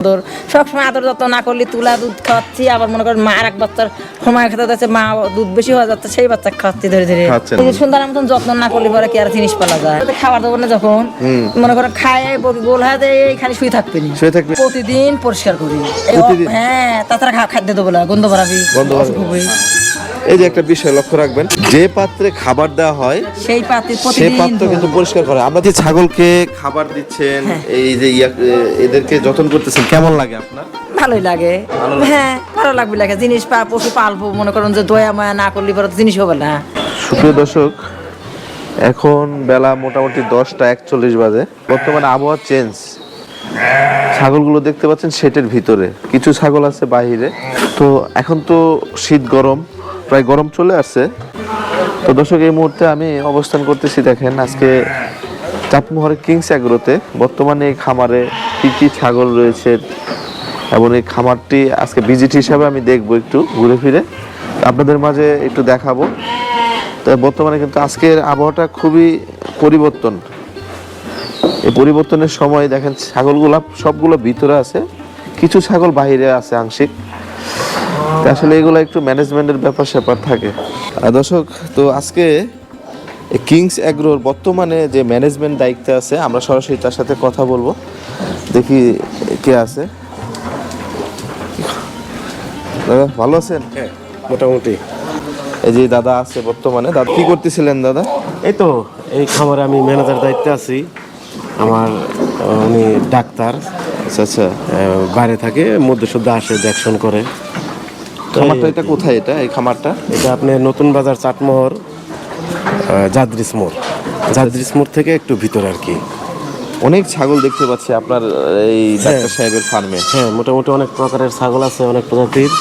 আদর সবসময় আদর যত্ন না করলে তুলা দুধ খাওয়াচ্ছি আবার মনে করেন মা আর এক বাচ্চার সময় খেতে যাচ্ছে মা দুধ বেশি হয়ে যাচ্ছে সেই বাচ্চা খাওয়াচ্ছি ধরে ধরে। সুন্দর মতন যত্ন না করলে পরে কি আর জিনিস পালা যায়? খাবার দেবো না যখন মনে করেন খায় গোল হয়ে যায় এইখানে শুয়ে থাকবে না। শুয়ে থাকবে? প্রতিদিন পরিষ্কার করি? হ্যাঁ তাছাড়া খাদ্য দেবো না গন্ধ বাড়াবি গন্ধ। এই যে একটা বিষয় লক্ষ্য রাখবেন যে পাত্রে খাবার দেওয়া হয় সেই পাত্রে সে পাত্র কিন্তু পরিষ্কার করে আমরা যে ছাগলকে খাবার দিচ্ছেন এই যে এদেরকে যত্ন করতেছেন কেমন লাগে আপনার? ভালোই লাগে। হ্যাঁ ভালো লাগবে লাগে। জিনিস পা পশু পালবো মনে করেন যে দয়া মায়া না করলে পরে জিনিস হবে না। সুপ্রিয় দর্শক এখন বেলা মোটামুটি দশটা একচল্লিশ বাজে। বর্তমানে আবহাওয়া চেঞ্জ ছাগলগুলো দেখতে পাচ্ছেন শেটের ভিতরে। কিছু ছাগল আছে বাহিরে। তো এখন তো শীত গরম। প্রায় গরম চলে আসছে। তো দর্শক, এই মুহূর্তে আমি অবস্থান করতেছি দেখেন, আজকে চাপমোহরের কিংস অ্যাগ্রোতে বর্তমানে এই খামারে কি কি ছাগল রয়েছে এবং এই খামারটি আজকে ভিজিট হিসাবে আমি দেখব একটু ঘুরে ফিরে। আপনাদের মাঝে একটু দেখাবো। তো বর্তমানে কিন্তু আজকের আবহাওয়াটা খুবই পরিবর্তন। এই পরিবর্তনের সময় দেখেন ছাগলগুলা সবগুলো ভিতরে আছে, কিছু ছাগল বাইরে আছে আংশিক। আসলে এগুলো একটু ম্যানেজমেন্টের ব্যাপার স্যাপার থাকে। আর দর্শক তো আজকে কিংস অ্যাগ্রোর বর্তমানে যে ম্যানেজমেন্ট দায়িত্বে আছে আমরা সরাসরি তার সাথে কথা বলব। দেখি কে আছে। দাদা ভালো আছেন? হ্যাঁ মোটামুটি। এই যে দাদা আছে বর্তমানে দাদা কি করতেছিলেন দাদা? এই তো এই খামারে আমি ম্যানেজার দায়িত্বে আছি। আমার উনি ডাক্তার। আচ্ছা আচ্ছা। বাইরে থাকে মধ্যে শুদ্ধ আসে দেখশন করে। খামারটা এটা কোথায় এটা? এই খামারটা? এটা আপনি নতুন বাজার চাটমোহর জাদ্রিস মোড়। জাদ্রিস মোড় থেকে একটু ভিতরে আর কি। অনেক ছাগল দেখতে পাচ্ছি আপনার এই ডাক্তার সাহেবের ফার্মে। হ্যাঁ মোটামুটি অনেক প্রকারের ছাগল আছে অনেক প্রজাতির।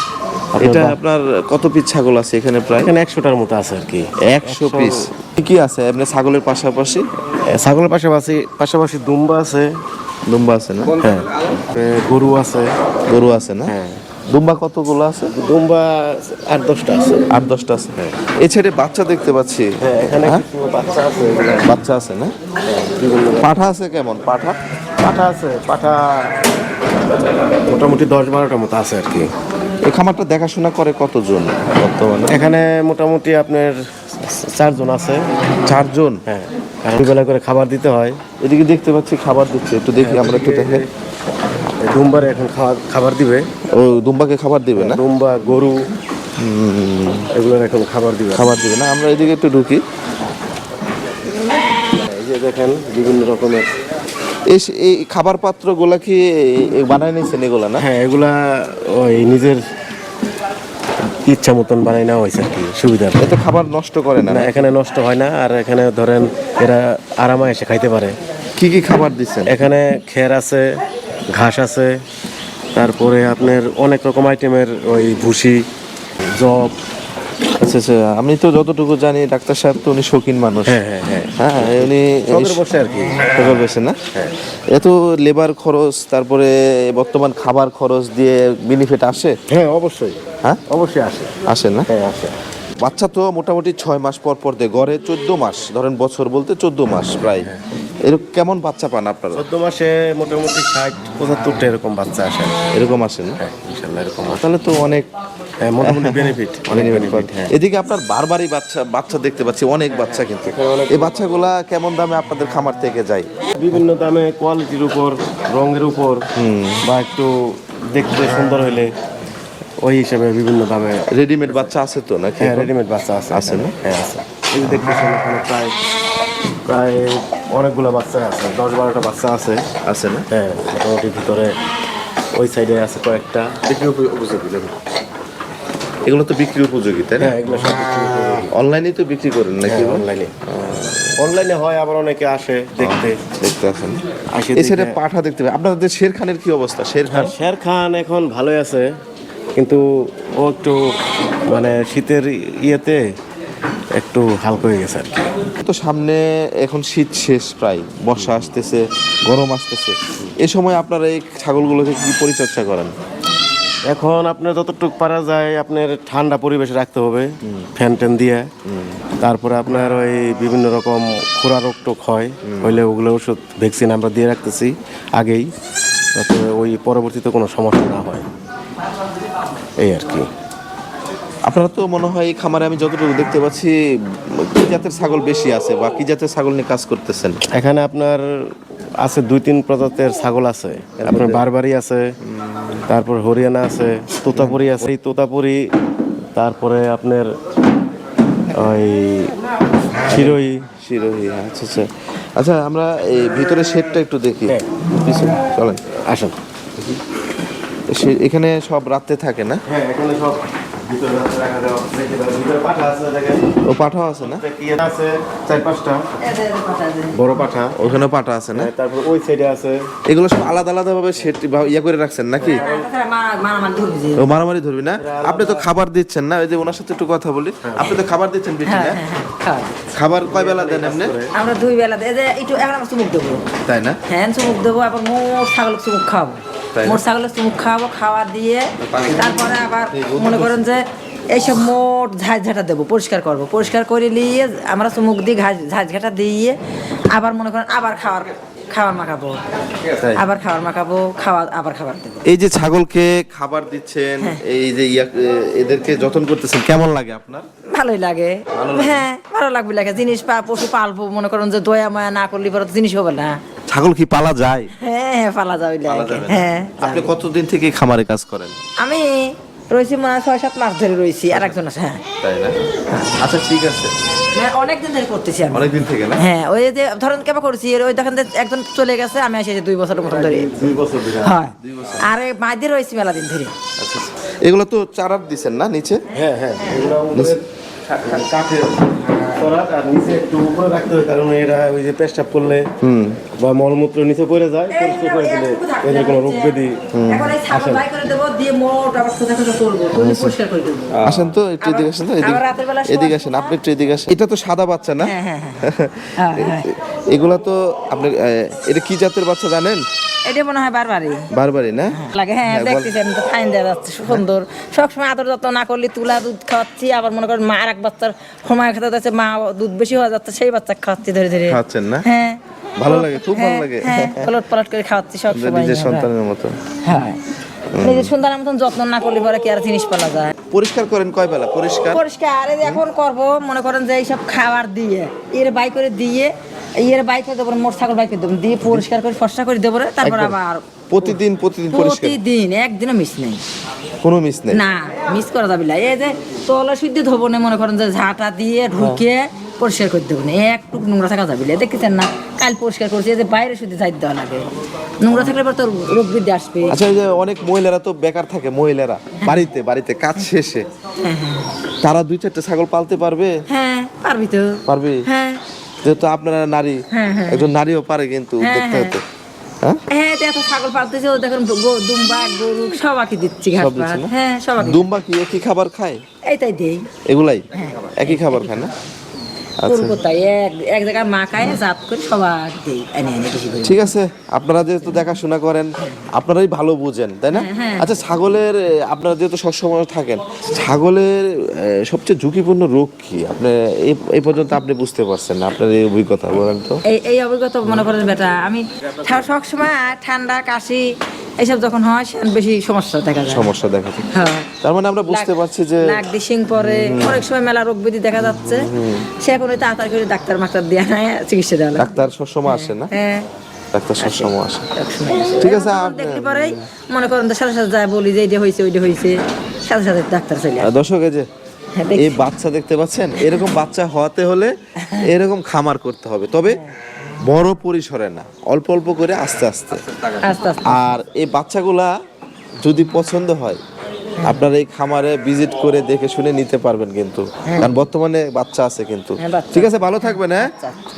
এটা আপনার কত পিস ছাগল আছে এখানে প্রায়? এখানে একশোটার মতো আছে আর কি। একশো পিস। কি কি আছে? আপনার ছাগলের পাশাপাশি? ছাগলের পাশাপাশি পাশাপাশি দুম্বা আছে। দুম্বা আছে না? হ্যাঁ। গরু আছে। গরু আছে না? হ্যাঁ। দুম্বা কতগুলো আছে? দুম্বা আট দশটা আছে। আট দশটা আছে এই ছেড়ে বাচ্চা দেখতে পাচ্ছি। হ্যাঁ হ্যাঁ? বাচ্চা আছে। বাচ্চা আছে না? পাঠা আছে কেমন? পাঠা? পাঠা আছে পাঠা মোটামুটি দশ বারোটার মতো আছে আর কি। এই খামারটা দেখাশোনা করে কতজন বর্তমানে? এখানে মোটামুটি আপনার চারজন আছে। চারজন? হ্যাঁ বেলা করে খাবার দিতে হয়। এদিকে দেখতে পাচ্ছি খাবার দিচ্ছে একটু দেখি আমরা একটু দেখে। দুম্বারে এখন খাবার দিবে। ও দুম্বাকে খাবার দিবে না? দুম্বা গরু এগুলোর এখন খাবার দিবে। খাবার দিবে না? আমরা এদিকে একটু ঢুকি। এই যে দেখেন বিভিন্ন রকমের এই খাবার পাত্রগুলা কি বানায় নিয়েছেন এগুলা না? হ্যাঁ এগুলা ওই নিজের ইচ্ছা মতন বানাই নেওয়া হয়েছে আর কি সুবিধার এতে খাবার নষ্ট করে না? না এখানে নষ্ট হয় না আর এখানে ধরেন এরা আরামে এসে খাইতে পারে। কি কি খাবার দিচ্ছেন? এখানে খের আছে ঘাস আছে তারপরে আপনার অনেক রকম আইটেমের ওই ভুসি জব আচ্ছা আচ্ছা আমি তো যতটুকু জানি ডাক্তার সাহেব তো উনি শৌখিন মানুষ। হ্যাঁ হ্যাঁ হ্যাঁ। হ্যাঁ উনি বসে আর কি। টাকা না? এত লেবার খরচ তারপরে বর্তমান খাবার খরচ দিয়ে বেনিফিট আসে? হ্যাঁ অবশ্যই। হ্যাঁ? অবশ্যই আসে। আসে না? হ্যাঁ আসে। বাচ্চা তো মোটামুটি ছয় মাস পর পর দেয় গড়ে চোদ্দ মাস। ধরেন বছর বলতে চোদ্দ মাস প্রায়। এরকম কেমন বাচ্চা পান আপনারা? চোদ্দ মাসে মোটামুটি ষাট পঁচাত্তরটা এরকম বাচ্চা আসে। এরকম আসে না? হ্যাঁ ইনশাল্লাহ এরকম আসে। তাহলে তো অনেক হ্যাঁ মোটামুটি বেনিফিট অনেক বেনিফিট হ্যাঁ। এদিকে আপনার বারবারই বাচ্চা বাচ্চা দেখতে পাচ্ছি অনেক বাচ্চা কিন্তু। এই বাচ্চাগুলা কেমন দামে আপনাদের খামার থেকে যায়? বিভিন্ন দামে কোয়ালিটির উপর রঙের উপর বা একটু দেখতে সুন্দর হলে ওই হিসাবে বিভিন্ন দামে। রেডিমেড বাচ্চা আছে তো নাকি হ্যাঁ রেডিমেড বাচ্চা আছে আছে না? হ্যাঁ আছে। এই যে দেখতেছেন এখানে প্রায় প্রায় অনেকগুলো বাচ্চা আছে দশ বারোটা বাচ্চা আছে। আছে না? হ্যাঁ মোটামুটি ভিতরে ওই সাইডে আছে কয়েকটা। বিক্রি উপযোগী এগুলো তো বিক্রি উপযোগী তাই না? হ্যাঁ এগুলো সব অনলাইনে তো বিক্রি করেন নাকি হ্যাঁ অনলাইনে অনলাইনে হয় আবার অনেকে আসে দেখতে। দেখতে আছেন আসে এছাড়া পাঠা দেখতে পাবেন আপনাদের শের খানের কি অবস্থা? শের খান শের খান এখন ভালোই আছে কিন্তু ও একটু মানে শীতের ইয়েতে একটু হালকা হয়ে গেছে আর কি। তো সামনে এখন শীত শেষ প্রায় বর্ষা আসতেছে গরম আসতেছে। এ সময় আপনারা এই ছাগলগুলোকে কি পরিচর্যা করেন? এখন আপনার যতটুকু পারা যায় আপনার ঠান্ডা পরিবেশে রাখতে হবে ফ্যান ট্যান দিয়ে। তারপরে আপনার ওই বিভিন্ন রকম খোরা রোগ টোক হয় হইলে ওগুলো ওষুধ ভ্যাকসিন আমরা দিয়ে রাখতেছি আগেই যাতে ওই পরবর্তীতে কোনো সমস্যা না হয়। এই আর কি। আপনারা তো মনে হয় এই খামারে আমি যতটুকু দেখতে পাচ্ছি কি জাতের ছাগল বেশি আছে বা কি জাতের ছাগল নিয়ে কাজ করতেছেন? এখানে আপনার আছে দুই তিন প্রজাতির ছাগল আছে। আপনার বারবারি আছে তারপর হরিয়ানা আছে তোতাপুরি আছে। এই তোতাপুরি তারপরে আপনার ওই শিরোই শিরোহি আচ্ছা আচ্ছা। আচ্ছা আমরা এই ভিতরে শেডটা একটু দেখি। হ্যাঁ। পিছনে চলেন। আসেন। সে- এখানে সব রাতে থাকে না? হ্যাঁ এখানে সব ভিতরে রাখা দেওয়া ভিতরে পাঠা আছে দেখেন ও পাঠাও আছে না? কি আছে চার পাঁচটা। বড় পাঠা। ওখানে পাঠা আছে না? তারপর ওই সাইডে আছে। এগুলো সব আলাদা আলাদা ভাবে সেট ইয়া করে রাখছেন নাকি? মারামারি ধরবি ও মারামারি ধরবি না? আপনি তো খাবার দিচ্ছেন না? ওই যে ওনার সাথে একটু কথা বলি। আপনি তো খাবার দিচ্ছেন বেশি হ্যাঁ না? হ্যাঁ হ্যাঁ খাবার কয় বেলা দেন আপনি আমরা দুই বেলা এই যে একটু এখন আমরা চুমুক দেবো। তাই না? হ্যাঁ চুমুক দেবো আবার ছাগল চুমুক খাওয়াবো। তাই মোট ছাগলের চুমুক খাওয়াবো খাওয়া দিয়ে তারপরে আবার মনে করেন যে এইসব মোট ঝাঁঝ ঝাঁটা দেবো পরিষ্কার করব। পরিষ্কার করে নিয়ে আমরা চুমুক দিয়ে ঘাস ঝাঁঝ ঘাটা দিয়ে আবার মনে করেন আবার খাওয়ার খাবার মাখাবো। আবার খাবার মাখাবো খাওয়া আবার খাবার দেবো। এই যে ছাগলকে খাবার দিচ্ছেন এই যে এদেরকে যত্ন করতেছেন কেমন লাগে আপনার? ভালোই লাগে। হ্যাঁ ভালো লাগবে লাগে। জিনিস পা পশু পালবো মনে করেন যে দয়া মায়া না করলে পরে জিনিস হবে না। ছাগল কি পালা যায়? হ্যাঁ হ্যাঁ পালা যাবে পালা যাবে না? হ্যাঁ আপনি কতদিন থেকে এই খামারে কাজ করেন? আমি রয়েছি মনে হয় ছয় সাত মাস ধরে রয়েছি আর একজন আছে হ্যাঁ। তাই না? আচ্ছা ঠিক আছে। মানে অনেকদিন ধরে করতেছি আমি। অনেকদিন থেকে না? হ্যাঁ ওই যে ধরেন কেমন করছি এর ওই দেখেন যে একজন চলে গেছে আমি দুই বছরের মতন ধরে। দুই বছর ধরে। হয়। আর মাঝে রয়েছি মেলা দিন ধরে। আচ্ছা আচ্ছা। এগুলো তো দিছেন না নিচে? হ্যাঁ হ্যাঁ এগুলো আমাদের কা- কা- কাঠের করাত আর নিচে একটু উপরে রাখতে হয় কারণ এরা ওই যে পেশাব করলে বা মলমূত্র নিচে পড়ে যায় পরিষ্কার করে দিলে এদের কোনো রোগ ব্যাধি পরিষ্কার করে দেবো। আসেন তো একটু এদিকে আসেন তো এদিকে আসেন আপনি একটু এদিকে আসেন। এটা তো সাদা বাচ্চা না? হ্যাঁ হ্যাঁ হ্যাঁ। এগুলা তো আপনি এটা কি জাতের বাচ্চা জানেন? এটা মনে হয় বারবারই। বারবারই না? লাগে হ্যাঁ। দেখতেছেন তো ফাইন দেওয়া যাচ্ছে সুন্দর। সবসময় আদর যত্ন না করলে তুলা দুধ খাওয়াচ্ছি আবার মনে করেন মা আর এক বাচ্চার সময় খেতে যাচ্ছে মা দুধ বেশি হয়ে যাচ্ছে সেই বাচ্চা খাওয়াচ্ছি ধরে ধরে। খাচ্ছেন না? হ্যাঁ। ভালো লাগে, খুব ভালো হ্যাঁ, লাগে। হ্যাঁ পলট পলট করে খাওয়াচ্ছি সব নিজের সন্তানের মতো। হ্যাঁ। নিজের সন্তানের মতন যত্ন না করলে পরে কি আর জিনিস পালা যায়? পরিষ্কার করেন কয় বেলা? পরিষ্কার? পরিষ্কার যে এখন করব মনে করেন যে এইসব খাবার দিয়ে এর বাই করে দিয়ে এর বাই করে দেবো মোট ছাগল বাই করে দেবো দিয়ে পরিষ্কার করে করে দেবো তারপর আবার প্রতিদিন প্রতিদিন পরিষ্কার। প্রতিদিন একদিনও মিস নেই। কোনো মিস নেই? না মিস করা যাবে না। এই যে তলা শুদ্ধ ধোবো না মনে করেন যে ঝাঁটা দিয়ে ঢুকে পরিষ্কার করে দেবো না। একটু নোংরা থাকা যাবে না। দেখতেছেন না? কাল পরিষ্কার করছি যে বাইরে শুদ্ধ যাই দেওয়া লাগে। নোংরা থাকলে পর তো রোগ বৃদ্ধি আসবে। আচ্ছা যে অনেক মহিলারা তো বেকার থাকে মহিলারা বাড়িতে বাড়িতে কাজ শেষে। তারা দুই চারটে ছাগল পালতে পারবে? হ্যাঁ পারবি তো। পারবে? হ্যাঁ। যেহেতু আপনারা নারী হ্যাঁ, হ্যাঁ। একজন নারীও পারে কিন্তু হ্যাঁ, দেখতে হ্যাঁ। হতে হ্যাঁ? হ্যাঁ এত ছাগল পালতেছে ও দেখুন দুম্বা গরু সবাইকে দিচ্ছি দিচ্ছে ভাত হ্যাঁ সবাইকে দুম্বা কি একই খাবার খায়? এইটাই দেই। এগুলাই? হ্যাঁ। একই খাবার খায় না? ঠিক আছে আপনারা যেহেতু দেখাশোনা করেন আপনারাই ভালো বুঝেন তাই না? হ্যাঁ, হ্যাঁ। আচ্ছা ছাগলের আপনারা যেহেতু সবসময় থাকেন ছাগলের সবচেয়ে ঝুঁকিপূর্ণ রোগ কি? আপনি এই পর্যন্ত আপনি বুঝতে পারছেন না আপনার এই অভিজ্ঞতা বলেন তো। এই অভিজ্ঞতা মনে করেন বেটা। আমি সবসময় ঠান্ডা কাশি এইসব যখন হয় বেশি সমস্যা দেখা যায়। সমস্যা দেখা যায়। হ্যাঁ। তার মানে আমরা বুঝতে পারছি যে নাক পরে অনেক সময় মেলা রোগ ব্যাধি দেখা যাচ্ছে। সে এখন ওই তাড়াতাড়ি করে ডাক্তার মাক্তার দিয়ে নেয় চিকিৎসা দেওয়া ডাক্তার সবসময় আসে না? হ্যাঁ ডাক্তার সবসময় আসে। ঠিক আছে, মনে করেন তো সাথে সাথে যায় বলি যে এইটা হয়েছে ওইটা হয়েছে সাথে সাথে ডাক্তার চলে দর্শক এই যে হ্যাঁ, এই বাচ্চা দেখতে পাচ্ছেন এরকম বাচ্চা হওয়াতে হলে এরকম খামার করতে হবে। তবে বড় পরিসরে না অল্প অল্প করে আস্তে আস্তে। আর এই বাচ্চাগুলা যদি পছন্দ হয় আপনারা এই খামারে ভিজিট করে দেখে শুনে নিতে পারবেন কিন্তু। কারণ বর্তমানে বাচ্চা আছে কিন্তু। হ্যাঁ, ঠিক আছে ভালো থাকবেন হ্যাঁ?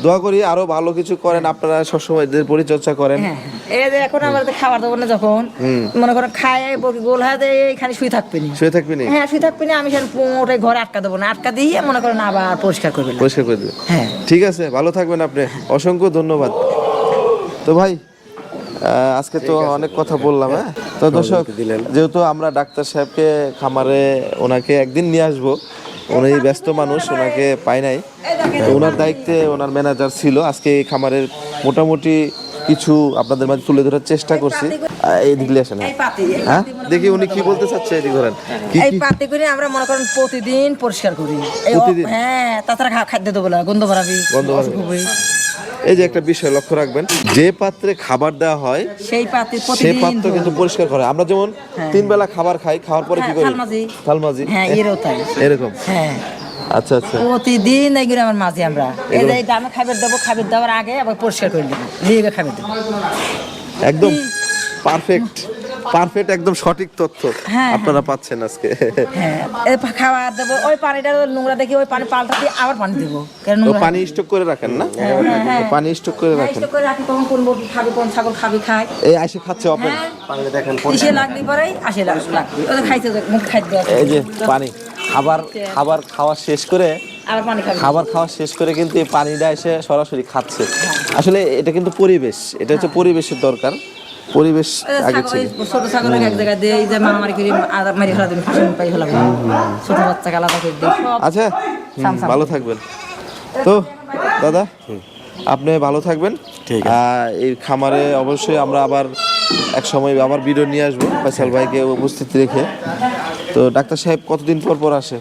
দোয়া করি আরও ভালো কিছু করেন আপনারা সবসময় এদের পরিচর্যা করেন। হ্যাঁ হ্যাঁ। এই যে এখন আমরা খাবার দেবো না যখন মনে করেন খায় গোল হাতে এইখানে শুয়ে থাকবে না। শুয়ে থাকবেন হ্যাঁ শুয়ে থাকবে না আমি সেখানে ঘরে আটকা দেবো না। আটকা দিয়ে মনে করেন আবার পরিষ্কার করবে পরিষ্কার করে দেবেন হ্যাঁ। ঠিক আছে ভালো থাকবেন আপনি। অসংখ্য ধন্যবাদ। তো ভাই আজকে তো অনেক কথা বললাম হ্যাঁ? তো দর্শক যেহেতু আমরা ডাক্তার সাহেবকে খামারে ওনাকে একদিন নিয়ে আসব উনি ব্যস্ত মানুষ ওনাকে পাই নাই। তো ওনার দায়িত্বে ওনার ম্যানেজার ছিল। আজকে এই খামারের মোটামুটি কিছু আপনাদের মাঝে তুলে ধরার চেষ্টা করছি। আসেন পাতি হ্যাঁ? দেখি উনি কি বলতে চাচ্ছে এদিকে ঘোরেন এই পাতি করে আমরা মনে করেন প্রতিদিন পরিষ্কার করি। প্রতিদিন? হ্যাঁ তাছাড়া খাদ্য দেবো না গন্ধ বাড়াবি গন্ধ বাড়াবি। এই যে একটা বিষয় লক্ষ্য রাখবেন যে পাত্রে খাবার দেওয়া হয় সেই পাত্রে সে পাত্র কিন্তু পরিষ্কার করে। আমরা যেমন হ্যাঁ। তিন বেলা খাবার খাই খাওয়ার পরে কি হ্যাঁ, করি? থালমাজি। হ্যাঁ এরকম। হ্যাঁ। আচ্ছা আচ্ছা। প্রতিদিন এগুলো আমার মাঝে আমরা। এই যে দামে খাবার দেবো খাবার দেওয়ার আগে আবার পরিষ্কার করে দেবো। দিয়ে খাবার দেবো। একদম পারফেক্ট পারফেক্ট একদম সঠিক তথ্য হ্যাঁ, আপনারা পাচ্ছেন আজকে। হ্যাঁ দেবো ওই পানিটা নোংরা দেখি ওই পানি পাল্টা দিয়ে আবার পানি দেবো। কেন পানি স্টক করে রাখেন না? হ্যাঁ, হ্যাঁ। পানি স্টক করে হ্যাঁ, রাখেন। স্টক করে রাখি কখন কোন মুরগি খাবি কোন ছাগল খাবি খায়। এই আইসে খাচ্ছে ওপেন হ্যাঁ পানিতে দেখেন কিসে লাগলি পরেই আসে লাগ- লাগবে। ওদের খাইতে মুখ খাইতে এই যে পানি খাবার খাবার খাওয়া শেষ করে পানি খাবার খাওয়া শেষ করে কিন্তু এই পানিটা এসে সরাসরি খাচ্ছে। আসলে এটা কিন্তু পরিবেশ এটা হচ্ছে পরিবেশের দরকার। পরিবেশ আগে ছিল। ছোট ছাগল এক জায়গায় দিয়ে এই যে মারামারি করে আদা মারি ফেলা দিবি ফাঁসি পাই ফেলাবো ছোট বাচ্চাকে আলাদা করে দিই আচ্ছা। ভালো থাকবেন। তো দাদা আপনি ভালো থাকবেন। ঠিক এই খামারে অবশ্যই আমরা আবার এক সময় আবার ভিডিও নিয়ে আসব ফয়সাল ভাইকে উপস্থিত রেখে। তো ডাক্তার সাহেব কতদিন পর পর আসে?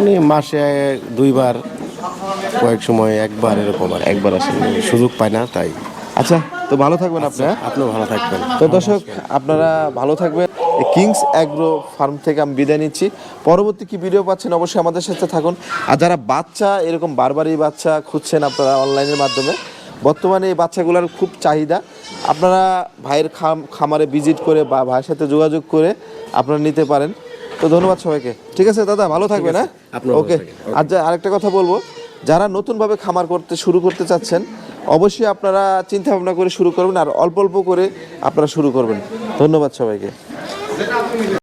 উনি মাসে দুইবার কয়েক সময় একবার এরকম আর একবার আসেন সুযোগ পায় না তাই। আচ্ছা তো ভালো থাকবেন আপনি হ্যাঁ? আপনিও ভালো থাকবেন। তো দর্শক আপনারা ভালো থাকবেন। কিংস অ্যাগ্রো ফার্ম থেকে আমি বিদায় নিচ্ছি। পরবর্তী কি ভিডিও পাচ্ছেন অবশ্যই আমাদের সাথে থাকুন। আর যারা বাচ্চা এরকম বারবারই বাচ্চা খুঁজছেন আপনারা অনলাইনের মাধ্যমে বর্তমানে এই বাচ্চাগুলোর খুব চাহিদা। আপনারা ভাইয়ের খাম খামারে ভিজিট করে বা ভাইয়ের সাথে যোগাযোগ করে আপনারা নিতে পারেন। তো ধন্যবাদ সবাইকে। ঠিক আছে দাদা ভালো থাকবেন হ্যাঁ? ওকে আর আরেকটা কথা বলব। যারা নতুনভাবে খামার করতে শুরু করতে চাচ্ছেন অবশ্যই আপনারা চিন্তা ভাবনা করে শুরু করবেন আর অল্প অল্প করে আপনারা শুরু করবেন। ধন্যবাদ সবাইকে।